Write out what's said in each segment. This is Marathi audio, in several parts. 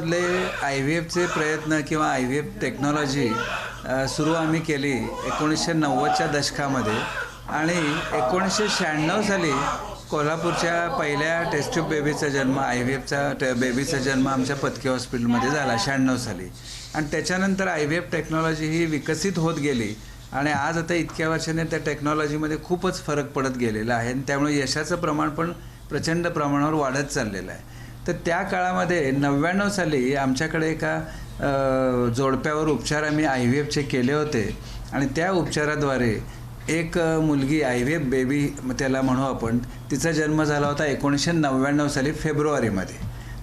कोल्हापूरमधले आय व्ही एफचे प्रयत्न किंवा आय व्ही एफ टेक्नॉलॉजी सुरू आम्ही केली एकोणीसशे नव्वदच्या दशकामध्ये. आणि एकोणीसशे शहाण्णव साली कोल्हापूरच्या पहिल्या टेस्ट ट्यूब बेबीचा जन्म आय व्ही एफचा टे बेबीचा जन्म आमच्या पतके हॉस्पिटलमध्ये झाला शहाण्णव साली. आणि त्याच्यानंतर आय व्ही एफ टेक्नॉलॉजी ही विकसित होत गेली. आणि आज आता इतक्या वर्षाने त्या टेक्नॉलॉजीमध्ये खूपच फरक पडत गेलेला आहे. आणि त्यामुळे यशाचं प्रमाण पण प्रचंड प्रमाणावर वाढत चाललेलं आहे. तर त्या काळामध्ये नव्याण्णव साली आमच्याकडे एका जोडप्यावर उपचार आम्ही आय व्ही एफचे केले होते. आणि त्या उपचाराद्वारे एक मुलगी आय व्ही एफ बेबी त्याला म्हणू आपण तिचा जन्म झाला होता एकोणीसशे नव्याण्णव साली फेब्रुवारीमध्ये.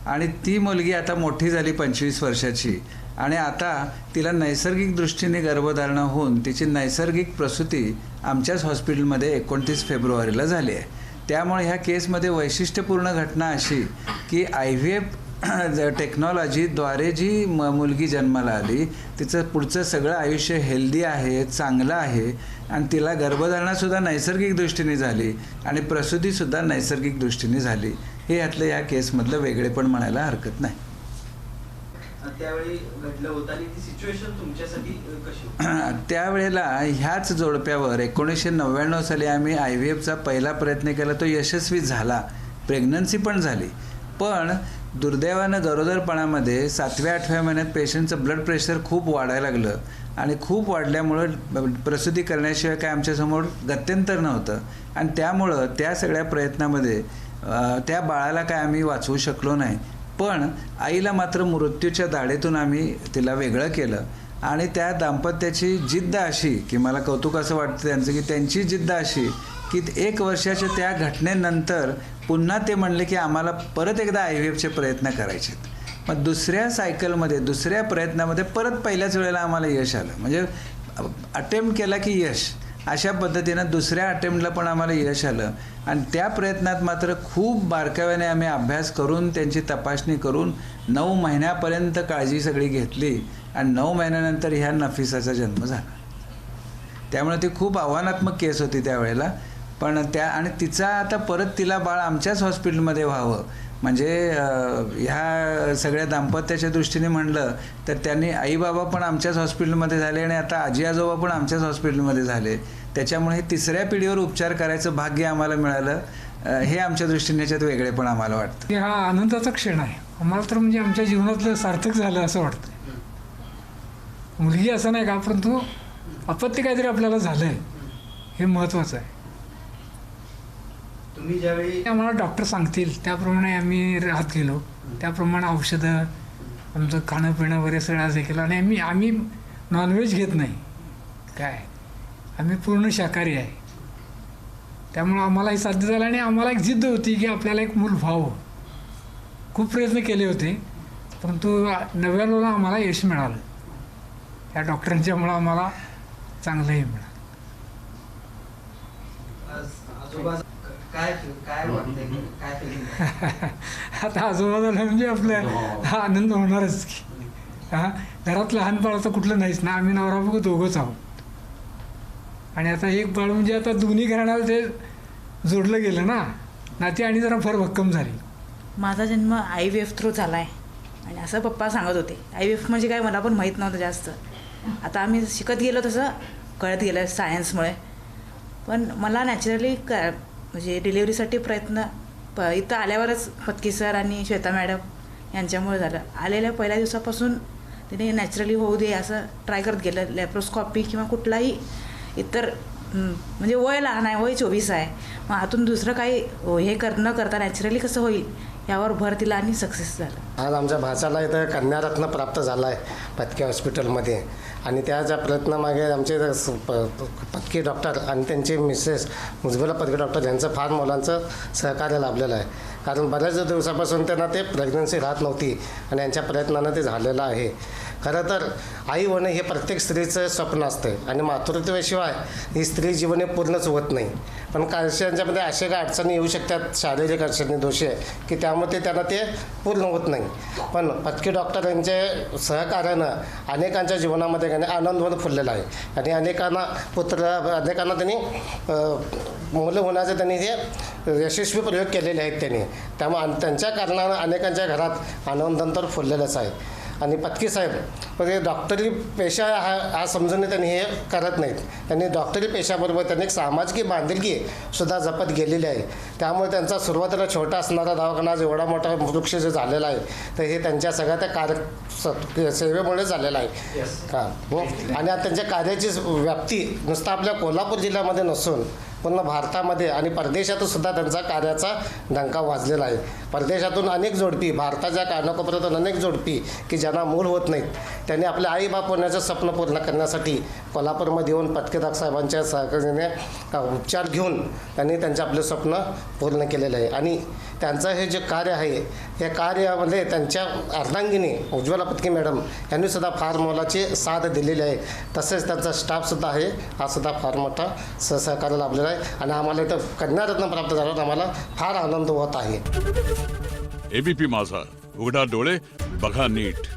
आणि ती मुलगी आता मोठी झाली पंचवीस वर्षाची. आणि आता तिला नैसर्गिक दृष्टीने गर्भधारणा होऊन तिची नैसर्गिक प्रसूती आमच्याच हॉस्पिटलमध्ये एकोणतीस फेब्रुवारीला झाली आहे. त्यामुळे ह्या केसमध्ये वैशिष्ट्यपूर्ण घटना अशी की आय व्ही एफ टेक्नॉलॉजीद्वारे जी म मुलगी जन्माला आली तिचं पुढचं सगळं आयुष्य हेल्दी आहे चांगलं आहे आणि तिला गर्भधारणासुद्धा नैसर्गिक दृष्टीने झाली आणि प्रसूतीसुद्धा नैसर्गिक दृष्टीने झाली. हे यातलं या केसमधलं वेगळेपण म्हणायला हरकत नाही. त्यावेळी घडलं होतं आणि ती सिच्युएशन तुमच्यासाठी कशी त्यावेळेला ह्याच जोडप्यावर एकोणीसशे नव्याण्णव साली आम्ही आय व्ही एफचा पहिला प्रयत्न केला तो यशस्वी झाला. प्रेग्नन्सी पण झाली. पण दुर्दैवानं गरोदरपणामध्ये सातव्या आठव्या महिन्यात पेशंटचं ब्लड प्रेशर खूप वाढायला लागलं. आणि खूप वाढल्यामुळं प्रसूती करण्याशिवाय काय आमच्यासमोर गत्यंतर नव्हतं. आणि त्यामुळं त्या सगळ्या प्रयत्नामध्ये त्या बाळाला काय आम्ही वाचवू शकलो नाही. पण आईला मात्र मृत्यूच्या दाढेतून आम्ही तिला वेगळं केलं. आणि त्या दाम्पत्याची जिद्द अशी की मला कौतुक असं वाटतं त्यांचं की त्यांची जिद्द अशी की एक वर्षाच्या त्या घटनेनंतर पुन्हा ते म्हणले की आम्हाला परत एकदा आय व्ही एफचे प्रयत्न करायचे आहेत मग दुसऱ्या सायकलमध्ये दुसऱ्या प्रयत्नामध्ये परत पहिल्याच वेळेला आम्हाला यश आलं. म्हणजे अटेम्प्ट केला की यश. अशा पद्धतीनं दुसऱ्या अटेम्प्टला पण आम्हाला यश आलं. आणि त्या प्रयत्नात मात्र खूप बारकाव्याने आम्ही अभ्यास करून त्यांची तपासणी करून नऊ महिन्यापर्यंत काळजी सगळी घेतली आणि नऊ महिन्यानंतर ह्या नफिसाचा जन्म झाला. त्यामुळे ती खूप आव्हानात्मक केस होती त्यावेळेला. पण त्या आणि तिचा आता परत तिला बाळ आमच्याच हॉस्पिटलमध्ये व्हावं म्हणजे ह्या सगळ्या दाम्पत्याच्या दृष्टीने म्हणलं तर त्यांनी आई बाबा पण आमच्याच हॉस्पिटलमध्ये झाले आणि आता आजी आजोबा पण आमच्याच हॉस्पिटलमध्ये झाले. त्याच्यामुळे हे तिसऱ्या पिढीवर उपचार करायचं भाग्य आम्हाला मिळालं. हे आमच्या दृष्टीने याच्यात वेगळे पण आम्हाला वाटतं. की हा आनंदाचा क्षण आहे. आम्हाला तर म्हणजे आमच्या जीवनातलं सार्थक झालं असं वाटतं मुलगी असं नाही का परंतु अपत्य काहीतरी आपल्याला झालं आहे हे महत्त्वाचं आहे. तुम्ही ज्यावेळी आम्हाला डॉक्टर सांगतील त्याप्रमाणे आम्ही राहत गेलो. त्याप्रमाणे औषधं आमचं खाणं पिणं वगैरे सगळं असं केलं आणि आम्ही आम्ही नॉनव्हेज घेत नाही. काय? आम्ही पूर्ण शाकाहारी आहे. त्यामुळं आम्हाला हे साध्य झालं आणि आम्हाला एक जिद्द होती की आपल्याला एक मूल व्हावं. खूप प्रयत्न केले होते परंतु नव्याण्णवला आम्हाला यश मिळालं. या डॉक्टरांच्यामुळं आम्हाला चांगलंही मिळालं. काय काय वाटतंय? काय feeling? आता आजोबा झालं म्हणजे आपलं हा. आनंद होणारच की. हा? घरात लहान बाळ तर कुठलं नाहीच ना. आम्ही नवरा बघू दोघंच आहोत. आणि आता एक बाळ म्हणजे आता दोन्ही घराण्याला ते जोडलं गेलं ना. नाती आणि जरा फार भक्कम झाली. माझा जन्म आय व्ही एफ थ्रू झाला आहे आणि असं पप्पा सांगत होते. आय व्ही एफ म्हणजे काय मला पण माहीत नव्हतं जास्त. आता आम्ही शिकत गेलो तसं. कळत गेलं सायन्समुळे पण मला नॅचरली क म्हणजे डिलिव्हरीसाठी प्रयत्न प इथं आल्यावरच पत्की सर आणि श्वेता मॅडम यांच्यामुळे झालं. आलेल्या पहिल्या दिवसापासून तिने नॅचरली होऊ दे असं ट्राय करत गेलं. लॅप्रोस्कॉपी किंवा कुठलाही इतर म्हणजे वय लहान आहे वय चोवीस आहे. मग आतून दुसरं काही हे कर न करता नॅचरली कसं होईल यावर भर दिला आणि सक्सेस झालं. आज आमच्या भाचाला इथं कन्यारत्न प्राप्त झाला आहे पत्के हॉस्पिटलमध्ये. आणि त्याच्या प्रयत्नामागे आमचे स- प- डॉक्टर आणि त्यांचे मिसेस मुजबुला पत्की डॉक्टर यांचं फार मुलांचं सहकार्य लाभलेलं आहे. कारण बऱ्याच दिवसापासून त्यांना ते प्रेग्नन्सी राहत नव्हती आणि यांच्या प्रयत्नानं ते झालेलं आहे. खरं तर आई होणं हे प्रत्येक स्त्रीचं स्वप्न असतं आणि मातृत्वाशिवाय ही स्त्री जीवन हे पूर्णच होत नाही. पण काही असे काही अडचणी येऊ शकतात शारीरिक अडचणी दोषी आहे की त्यामुळे त्यांना ते पूर्ण होत नाही. पण पत्की डॉक्टर यांचे सहकार्यानं अनेकांच्या जीवनामध्ये त्यांनी आनंदवर फुललेला आहे. आणि अनेकांना पुत्र अनेकांना त्यांनी मुलं होण्याचे त्यांनी हे यशस्वी प्रयोग केलेले आहेत त्यांनी. त्यामुळे त्यांच्या कारणानं अनेकांच्या घरात आनंदांतर फुललेलंच आहे. आणि पत्की साहेब म्हणजे डॉक्टरी पेशा हा हा समजून त्यांनी हे करत नाहीत. त्यांनी डॉक्टरी पेशाबरोबर त्यांनी एक सामाजिक बांधिलकी सुद्धा जपत गेलेली आहे. त्यामुळे त्यांचा सुरुवातीला छोटा असणारा दवाखाना आज एवढा मोठा वृक्ष जे झालेला आहे तर हे त्यांच्या सगळ्या त्या कार्य सेवेमुळे झालेलं आहे. का हो. आणि आता त्यांच्या कार्याची व्याप्ती नुसतं आपल्या कोल्हापूर जिल्ह्यामध्ये नसून पूर्ण भारतामध्ये आणि परदेशातून सुद्धा त्यांचा कार्याचा डंका वाजलेला आहे. परदेशातून अनेक जोडपी भारताच्या कानाकोपऱ्यातून अनेक जोडपी की ज्यांना मूल होत नाहीत त्यांनी आपले आई बाप होण्याचं स्वप्न पूर्ण करण्यासाठी कोल्हापूरमध्ये येऊन पटकेदार साहेबांच्या सहकार्याने उपचार घेऊन त्यांनी त्यांचे आपले स्वप्न पूर्ण केलेलं आहे. आणि त्यांचं हे जे कार्य आहे या कार्यामध्ये त्यांच्या अर्धांगिनी उज्ज्वला पत्की मॅडम यांनी सुद्धा फार मोलाची साथ दिलेली आहे. तसेच त्यांचा स्टाफसुद्धा आहे. हा सुद्धा फार मोठा सहकार्य लाभलेला आहे. आणि आम्हाला इथं कन्यारत्न प्राप्त झाल्यावर आम्हाला फार आनंद होत आहे. एबीपी माझा. उघडा डोळे बघा नीट.